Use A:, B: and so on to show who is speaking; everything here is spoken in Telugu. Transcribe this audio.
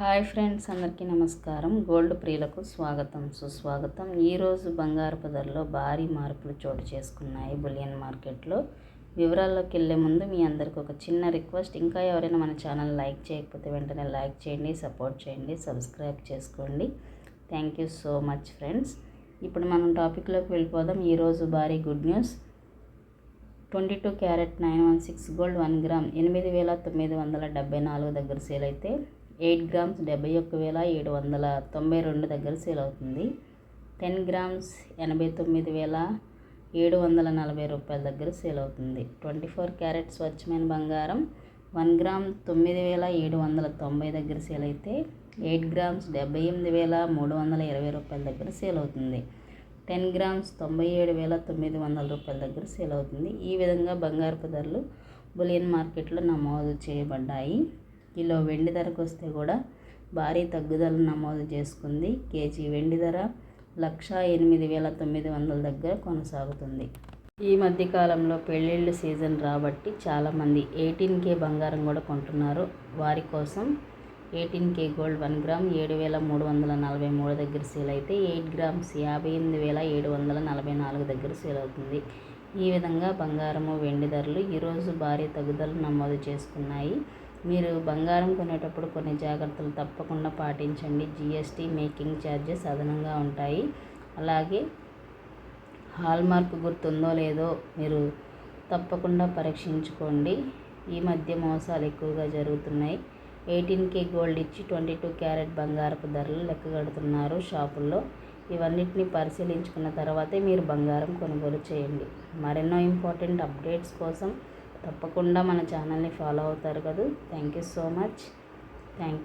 A: హాయ్ ఫ్రెండ్స్ అందరికీ నమస్కారం. గోల్డ్ ప్రియులకు స్వాగతం సుస్వాగతం. ఈరోజు బంగారపు ధరలో భారీ మార్పులు చోటు చేసుకున్నాయి బులియన్ మార్కెట్లో. వివరాల్లోకి వెళ్ళే ముందు మీ అందరికి ఒక చిన్న రిక్వెస్ట్. ఇంకా ఎవరైనా మన ఛానల్ లైక్ చేయకపోతే వెంటనే లైక్ చేయండి సపోర్ట్ చేయండి సబ్స్క్రైబ్ చేసుకోండి. Thank you so much friends. ఇప్పుడు మనం టాపిక్లోకి వెళ్ళిపోదాం. ఈరోజు భారీ good news. Twenty two carat nine one six gold one gram ఎనిమిది వేల తొమ్మిది వందల డెబ్బై నాలుగు దగ్గర సేల్ అయితే ఎయిట్ గ్రామ్స్ డెబ్బై ఒక్క వేల ఏడు వందల తొంభై రెండు దగ్గర సేల్ అవుతుంది. టెన్ గ్రామ్స్ ఎనభై తొమ్మిది వేల ఏడు వందల నలభై రూపాయల దగ్గర సేల్ అవుతుంది. ట్వంటీ ఫోర్ క్యారెట్ స్వచ్ఛమైన బంగారం వన్ గ్రామ్ తొమ్మిది వేల ఏడు వందల తొంభై దగ్గర సేల్ అయితే ఎయిట్ గ్రామ్స్ డెబ్బై ఎనిమిది వేల మూడు వందల ఇరవై రూపాయల దగ్గర సేల్ అవుతుంది. టెన్ గ్రామ్స్ తొంభై ఏడు వేల తొమ్మిది వందల రూపాయల దగ్గర సేల్ అవుతుంది. ఈ విధంగా బంగారపు ధరలు బులియన్ మార్కెట్లో నమోదు చేయబడ్డాయి. కిలో వెండి ధరకు వస్తే కూడా భారీ తగ్గుదల నమోదు చేసుకుంది. కేజీ వెండి ధర లక్ష ఎనిమిది వేల తొమ్మిది వందల దగ్గర కొనసాగుతుంది. ఈ మధ్య కాలంలో పెళ్ళిళ్ళు సీజన్ రాబట్టి చాలామంది ఎయిటీన్ కే బంగారం కూడా కొంటున్నారు. వారి కోసం eighteen K gold one gram ఏడు వేల మూడు వందల నలభై మూడు దగ్గర సేల్ అయితే ఎయిట్ గ్రామ్స్ యాభై ఎనిమిది వేల ఏడు వందల నలభై నాలుగు దగ్గర సేల్ అవుతుంది. ఈ విధంగా బంగారము వెండి ధరలు ఈరోజు భారీ తగ్గుదల నమోదు చేసుకున్నాయి. మీరు బంగారం కొనేటప్పుడు కొన్ని జాగ్రత్తలు తప్పకుండా పాటించండి. జిఎస్టీ మేకింగ్ ఛార్జెస్ అదనంగా ఉంటాయి. అలాగే హాల్మార్క్ గుర్తుందో లేదో మీరు తప్పకుండా పరీక్షించుకోండి. ఈ మధ్య మోసాలు ఎక్కువగా జరుగుతున్నాయి. ఎయిటీన్ కే గోల్డ్ ఇచ్చి ట్వంటీ టూ క్యారెట్ బంగారపు ధరలు లెక్క కడుతున్నారు షాపుల్లో. ఇవన్నిటిని పరిశీలించుకున్న తర్వాతే మీరు బంగారం కొనుగోలు చేయండి. మరెన్నో ఇంపార్టెంట్ అప్డేట్స్ కోసం తప్పకుండా మన ఛానల్ని ఫాలో అవుతారు కదా. Thank you so much thank you